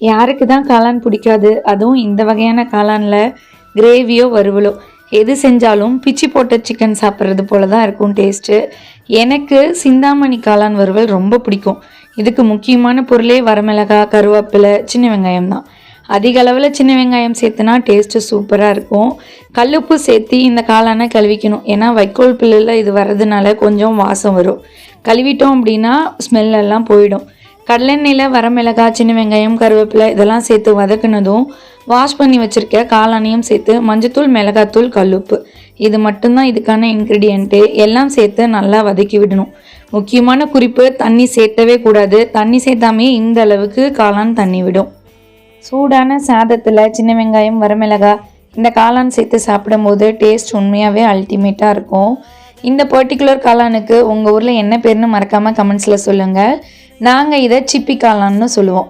யாருக்கு தான் காளான் பிடிக்காது? அதுவும் இந்த வகையான காளானில் கிரேவியோ வறுவலோ. எது செஞ்சாலும் பிச்சி போட்ட சிக்கன் சாப்பிட்றது போல தான் இருக்கும் டேஸ்ட்டு எனக்கு சிந்தாமணி காளான் வறுவல் ரொம்ப பிடிக்கும். இதுக்கு முக்கியமான பொருளே வரமிளகா கருவேப்பிலை சின்ன வெங்காயம் தான். அதிக அளவில் சின்ன வெங்காயம் சேர்த்துனா டேஸ்ட்டு சூப்பராக இருக்கும். கல்லுப்பு சேர்த்து இந்த காளானை கழுவிக்கணும். ஏன்னா வைக்கோல் பிள்ளையில் இது வர்றதுனால கொஞ்சம் வாசம் வரும். கழுவிட்டோம் அப்படின்னா ஸ்மெல்லெல்லாம் போயிடும். கடலெண்ணெயில் வரமிளகாய் சின்ன வெங்காயம் கருவேப்பிலை இதெல்லாம் சேர்த்து வதக்குனதும் வாஷ் பண்ணி வச்சுருக்க காளானையும் சேர்த்து மஞ்சத்தூள் மிளகாத்தூள் கல்லுப்பு. இது மட்டும்தான் இதுக்கான இன்க்ரீடியண்ட்டு எல்லாம் சேர்த்து நல்லா வதக்கி விடணும். முக்கியமான குறிப்பு தண்ணி சேர்த்தவே கூடாது. தண்ணி சேர்த்தாமே இந்த அளவுக்கு காளான் தண்ணி விடும். சூடான சாதத்தில் சின்ன வெங்காயம் வரமிளகாய் இந்த காளான் சேர்த்து சாப்பிடும்போது டேஸ்ட் உண்மையாகவே அல்டிமேட்டாக இருக்கும். இந்த பர்டிகுலர் காளானுக்கு உங்கள் ஊரில் என்ன பேர்னு மறக்காமல் கமெண்ட்ஸில் சொல்லுங்கள் நாங்கள் இதை சிப்பி காளான்னு சொல்லுவோம்.